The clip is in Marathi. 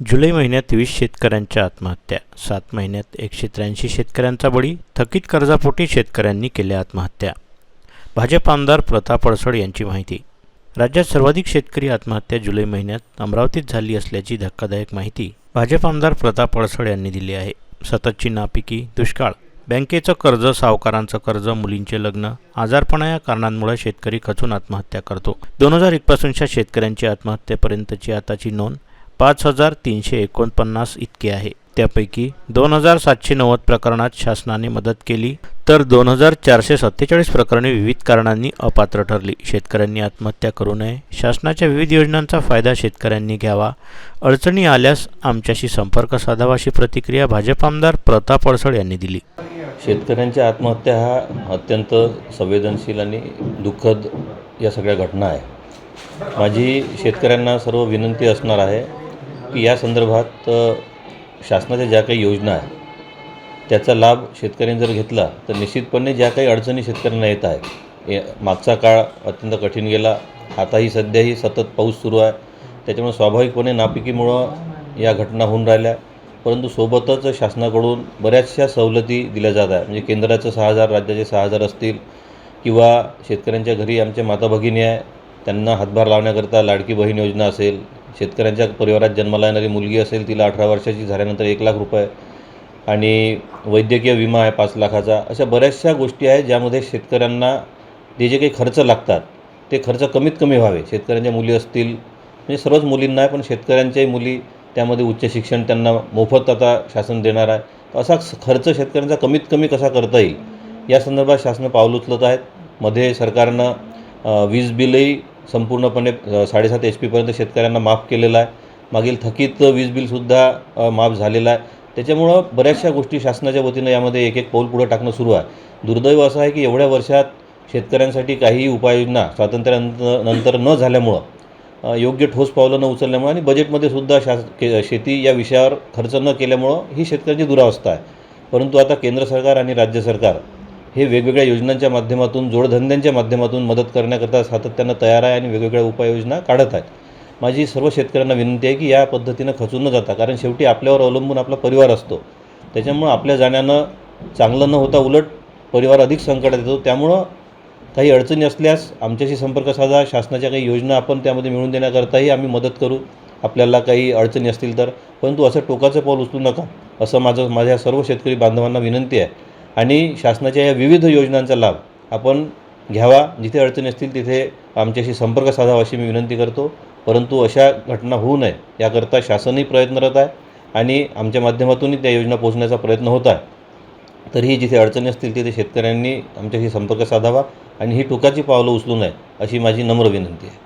जुलै महिन्यात वीस शेतकऱ्यांच्या आत्महत्या. सात महिन्यात एकशे त्र्याऐंशी शेतकऱ्यांचा बळी. थकीत कर्जापोटी शेतकऱ्यांनी केल्या आत्महत्या. भाजप आमदार प्रताप अडसड यांची माहिती. राज्यात सर्वाधिक शेतकरी आत्महत्या जुलै महिन्यात अमरावतीत झाली असल्याची धक्कादायक माहिती भाजप आमदार प्रताप अडसड यांनी दिली आहे. सततची नापिकी दुष्काळ. बँकेचं कर्ज सावकारांचं कर्ज मुलींचे लग्न आजारपणा या कारणांमुळे शेतकरी खचून आत्महत्या करतो. दोन हजार एकपासूनच्या शेतकऱ्यांची आत्महत्येपर्यंतची आताची नोंद पाच हजार तीनशे एकोणपन्नास इतके आहे. त्यापैकी दोन हजार सातशे नव्वद प्रकरणात शासनाने मदत केली तर दोन हजार चारशे सत्तेचाळीस प्रकरणे विविध कारणांनी अपात्र ठरली. शेतकऱ्यांनी आत्महत्या करू नये. शासनाच्या विविध योजनांचा फायदा शेतकऱ्यांनी घ्यावा. अडचणी आल्यास आमच्याशी संपर्क साधावा अशी प्रतिक्रिया भाजप आमदार प्रताप अडसळ यांनी दिली. शेतकऱ्यांच्या आत्महत्या हा अत्यंत संवेदनशील आणि दुःखद या सगळ्या घटना आहे. माझी शेतकऱ्यांना सर्व विनंती असणार आहे. की या संदर्भात शासनाच्या ज्या काही योजना आहे त्याचा लाभ शेतकऱ्यांनी जर घेतला तर निश्चितपणे ज्या काही अडचणी शेतकऱ्यांना येत आहे ए- मागचा काळ अत्यंत कठीण गेला. आताही सध्याही सतत पाऊस सुरू आहे. त्याच्यामुळे स्वाभाविकपणे नापिकीमुळं या घटना होऊन राहिल्या. परंतु सोबतच शासनाकडून बऱ्याचशा सवलती दिल्या जात आहे म्हणजे केंद्राचं सहा हजार राज्याचे सहा हजार असतील किंवा शेतकऱ्यांच्या घरी आमच्या माता भगिनी आहे त्यांना हातभार लावण्याकरता लाडकी बहीण योजना असेल शेतकऱ्यांच्या परिवारात जन्माला येणारी मुलगी असेल तिला अठरा वर्षाची झाल्यानंतर एक लाख रुपये आणि वैद्यकीय विमा आहे पाच लाखाचा. अशा बऱ्याचशा गोष्टी आहेत ज्यामध्ये शेतकऱ्यांना ते जे काही खर्च लागतात ते खर्च कमीत कमी व्हावे. शेतकऱ्यांच्या मुली असतील म्हणजे सर्वच मुलींना आहे पण शेतकऱ्यांच्याही मुली त्यामध्ये उच्च शिक्षण त्यांना मोफत आता शासन देणार आहे. तर असा खर्च शेतकऱ्यांचा कमीत कमी कसा करता येईल? या संदर्भात शासन पाऊल उचलत आहेत. मध्ये सरकारनं वीज बिलही संपूर्णपणे साडेसात एच पीपर्यंत शेतकऱ्यांना माफ केलेलं आहे. मागील थकीत वीज बिलसुद्धा माफ झालेलं आहे. त्याच्यामुळं बऱ्याचशा गोष्टी शासनाच्या वतीनं यामध्ये एक एक पाऊल पुढं टाकणं सुरू आहे. दुर्दैव असं आहे की एवढ्या वर्षात शेतकऱ्यांसाठी काहीही उपाययोजना स्वातंत्र्यानंतर नंतर न झाल्यामुळं योग्य ठोस पावलं न उचलल्यामुळं आणि बजेटमध्ये सुद्धा शास के शेती या विषयावर खर्च न केल्यामुळं ही शेतकऱ्यांची दुरावस्था आहे. परंतु आता केंद्र सरकार आणि राज्य सरकार हे वेगवेगळ्या योजनांच्या माध्यमातून जोडधंद्यांच्या माध्यमातून मदत करण्याकरता सातत्यानं तयार आहे आणि वेगवेगळ्या उपाययोजना काढत आहेत. माझी सर्व शेतकऱ्यांना विनंती आहे की या पद्धतीनं खचून न जाता कारण शेवटी आपल्यावर अवलंबून आपला परिवार असतो. त्याच्यामुळं आपल्या जाण्यानं चांगलं न होता उलट परिवार अधिक संकटात येतो. त्यामुळं काही अडचणी असल्यास आमच्याशी संपर्क साधा. शासनाच्या काही योजना आपण त्यामध्ये मिळवून देण्याकरताही आम्ही मदत करू. आपल्याला काही अडचणी असतील तर परंतु असं टोकाचं पाऊल उचलू नका असं माझं माझ्या सर्व शेतकरी बांधवांना विनंती आहे. आणि शासनाच्या या विविध योजनांचा लाभ आपण घ्यावा. जिथे अडचणी असतील तिथे आमच्याशी संपर्क साधावा अशी मी विनंती करतो. परंतु अशा घटना होऊ नये याकरता शासनही प्रयत्नरत आहे आणि आमच्या माध्यमातूनही त्या योजना पोहोचण्याचा प्रयत्न होत आहे. तरीही जिथे अडचणी असतील तिथे शेतकऱ्यांनी आमच्याशी संपर्क साधावा आणि ही टोकाची पावलं उचलू नये अशी माझी नम्र विनंती आहे.